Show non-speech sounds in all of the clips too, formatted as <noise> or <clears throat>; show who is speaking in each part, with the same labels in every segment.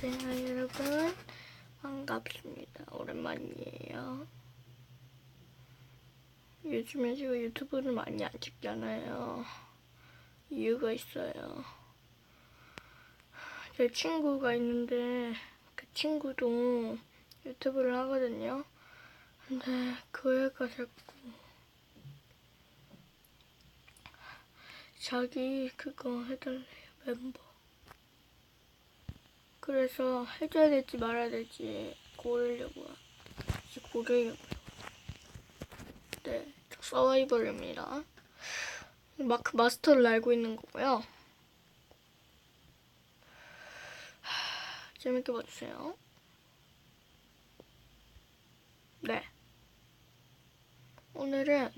Speaker 1: 네, 안녕하세요 여러분. 반갑습니다. 오랜만이에요. 요즘에 제가 유튜브를 많이 안 찍잖아요. 이유가 있어요. 제 친구가 있는데 그 친구도 유튜브를 하거든요. 근데 그 애가 자꾸 자기 그거 해달래요 멤버. 그래서 해줘야 될지 말아야 될지 고르려고요. 이제 고르려고요. 네, 저 서바이벌입니다. 마크 마스터를 알고 있는 거고요. 하, 재밌게 봐주세요. 네. 오늘은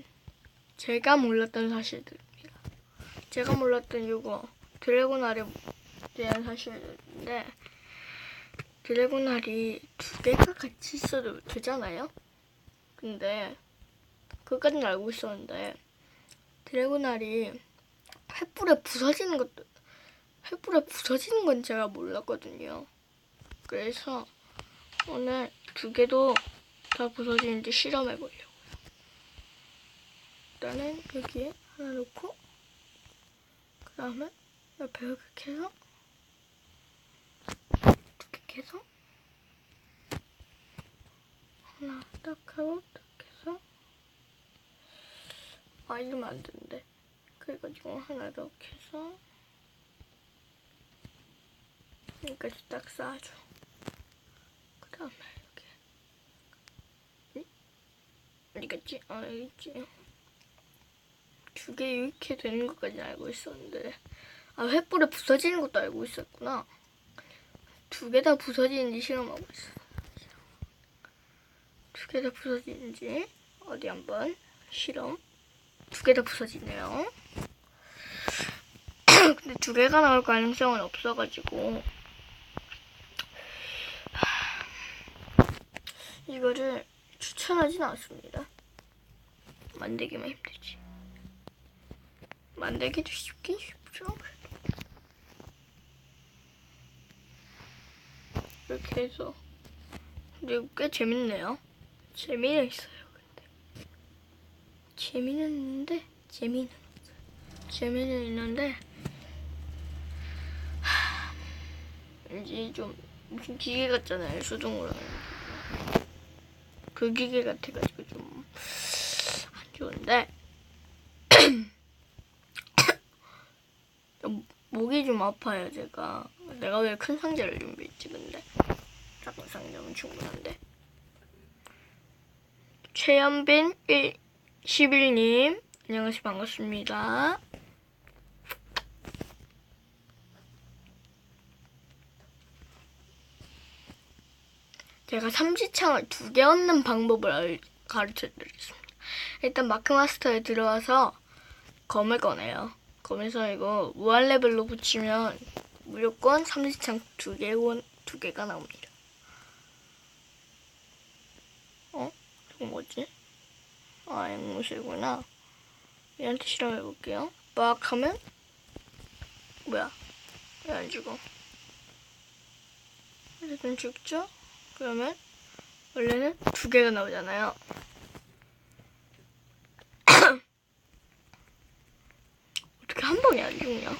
Speaker 1: 제가 몰랐던 사실들입니다. 제가 몰랐던 이거 드래곤 알에 대한 사실인데 드래곤 알이 두 개가 같이 있어도 되잖아요? 근데 그까지는 알고 있었는데 드래곤 알이 횃불에 부서지는 것도 횃불에 부서지는 건 제가 몰랐거든요. 그래서 오늘 두 개도 다 부서지는지 실험해 보려고요. 일단은 여기에 하나 놓고 그 다음에 옆에 이렇게 해서 이렇게 해서 하나 딱 하고 딱 해서? 아 이러면 안 되는데 그래가지고 하나 이렇게 해서. 여기까지 딱 쌓아줘. 그 다음에 응? 어디갔지? 아 있지. 두 개 이렇게 되는 것까지 알고 있었는데. 아 횃불에 부서지는 것도 알고 있었구나 두 개 다 부서지는지 실험하고 있어. 두 개 다 부서지는지 어디 한번 실험. 두 개 다 부서지네요. <clears throat> 근데 두 개가 나올 가능성은 없어가지고. <sighs> 이거를 추천하진 않습니다. 만들기만 힘들지. 만들기도 쉽긴 쉽죠 이렇게 해서. 근데 꽤 재밌네요. 재미는 있어요 근데. 재미는 있는데 재미는 재미는 있는데 하, 왠지 좀 무슨 기계 같잖아요 수동으로. 그 기계 같아가지고 좀 안 좋은데. <coughs> 좀 목이 좀 아파요 제가. 내가 왜 큰 상자를 준비했지 근데 작은 상자면 충분한데. 최연빈 1, 11님 안녕하세요. 반갑습니다. 제가 삼지창을 두 개 얻는 방법을 알- 가르쳐 드리겠습니다. 일단 마크마스터에 들어와서 검을 꺼내요. 검에서 이거 무한 레벨로 붙이면 무조건 삼지창 두 개, 원, 두 개가 나옵니다. 어? 이거 뭐지? 아, 앵무새구나. 얘한테 실험해볼게요. 막 하면, 뭐야? 왜 안 죽어? 어쨌든 죽죠? 그러면, 원래는 두 개가 나오잖아요. <coughs> 어떻게 한 번에 안 죽냐?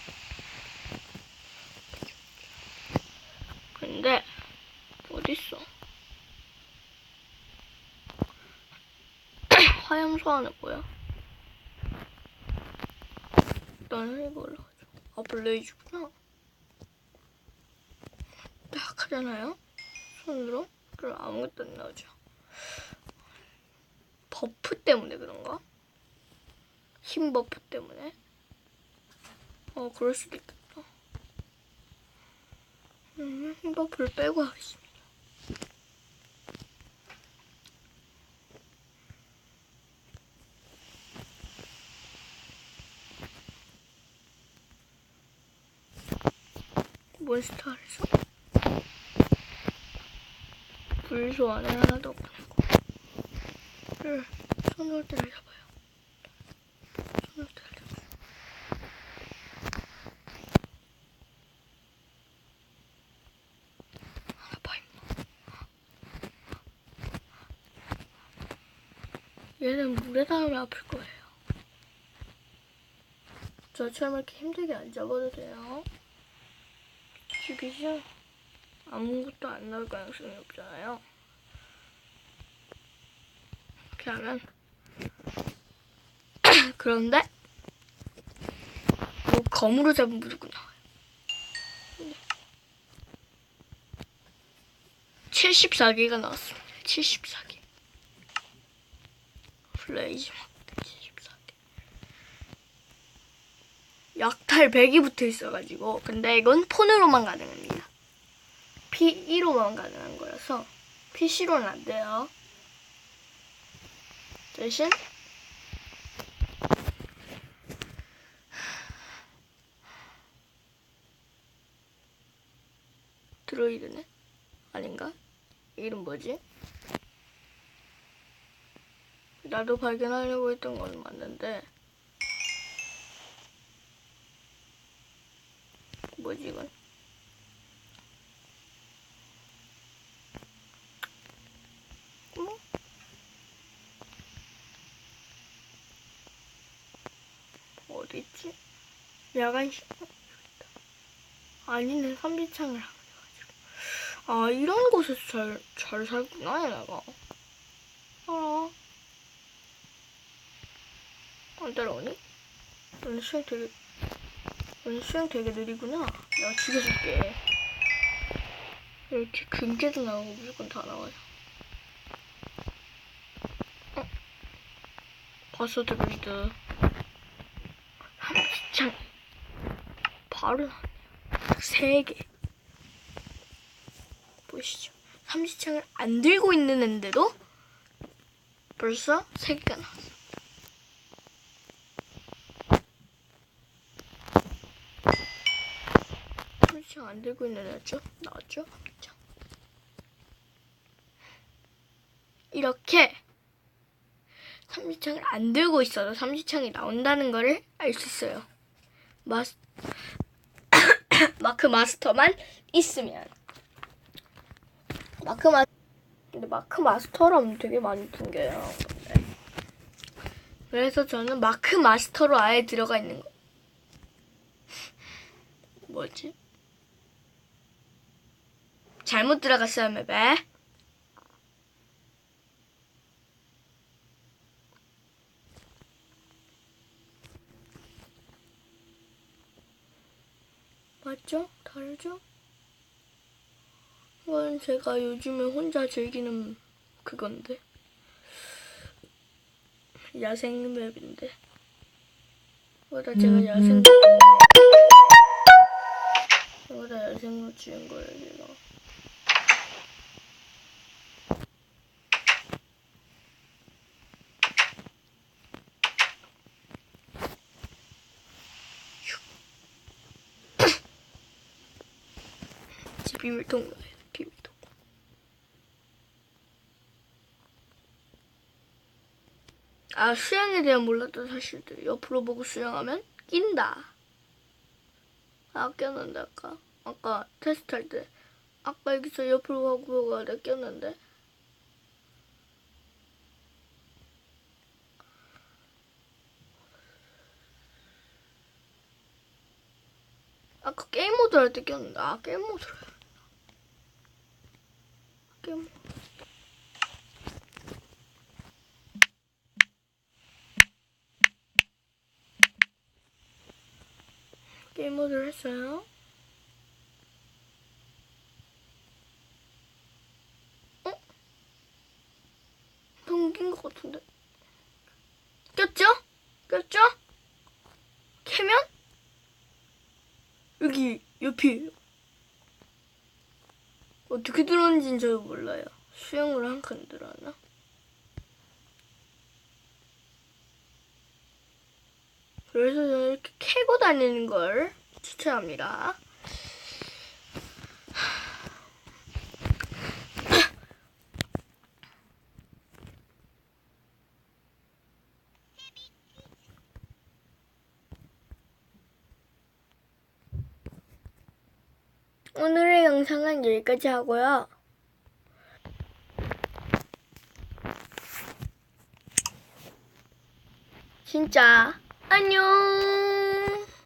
Speaker 1: 근데 어딨어? 화염 뭐야? 나는 이거 올라가죠. 아 블레이즈구나. 딱 하잖아요. 손으로 그럼 아무것도 안 나오죠. 버프 때문에 그런가? 힘 버프 때문에? 어 그럴 수도 있겠다. 음, 버프를 빼고 하겠습니다. 몬스터에서 불 소환을 하나도 없냐고 손으로들을 잡아요. 손으로들을 잡아요. 하나 봐 임마 얘는 물에 닿으면 아플 거예요. 저처럼 이렇게 힘들게 안 잡아도 돼요. 죽이죠? 아무것도 안 나올 가능성이 없잖아요. 하면 <clears throat> 그런데 뭐 검으로 잡으면 무조건 나와요. 74개가 나왔습니다. 74개. 플레이즈 마크 74개. 약탈 100이 붙어 있어가지고 근데 이건 폰으로만 가능합니다. P2로만 가능한 거라서 PC로는 안 돼요. 대신 드로이드네? 아닌가? 이름 뭐지? 나도 발견하려고 했던 건 맞는데 뭐지 이건? 뭐? 어디 있지? 야간 시 아니네 삼지창을 하고 있어가지고 아 이런 곳에서 잘, 잘 살구나 얘네가 알아 안 따라오니? 너는 수영 되게 너는 수영 되게 느리구나 내가 죽여줄게 이렇게 금괴도 나오고 무조건 다 나와요 어? 봤어 드루이드 삼지창 바로 세 개. 보시죠. 삼지창을 안 들고 있는 앤데도 벌써 세 개가 나왔어. 삼 안 들고 있는 애죠? 나왔죠? 삼지창. 이렇게 삼지창을 안 들고 있어도 삼지창이 나온다는 거를 알 수 있어요. 마스 <coughs> 마크 마스터만 있으면 마크 마 근데 마크 마스터라면 되게 많이 튕겨요. 네. 그래서 저는 마크 마스터로 아예 들어가 있는 거. 뭐지? 잘못 들어갔어요, 맵에. 맞죠? 다르죠? 이건 제가 요즘에 혼자 즐기는 그건데. 야생 맵인데. 이거다 제가 야생 이거 다 야생으로 지은 거예요, 제가. 제 비밀통로예요, 비밀통. 아, 수영에 대한 몰랐던 사실들. 옆으로 보고 수영하면 낀다. 아, 꼈는데, 아까. 아까 테스트 할 때. 아까 여기서 옆으로 가고 하다 꼈는데. 아까 게임 모드 할 때 꼈는데. 아, 게임 모드로. 게임. 게임 모드를 했어요. 어? 동긴 것 같은데. 꼈죠? 꼈죠? 캐면? 여기 옆이에요. 어떻게 들어온지는 저도 몰라요. 수영으로 한칸 들어왔나? 그래서 저는 이렇게 캐고 다니는 걸 추천합니다. 오늘의 영상은 여기까지 하고요. 진짜 안녕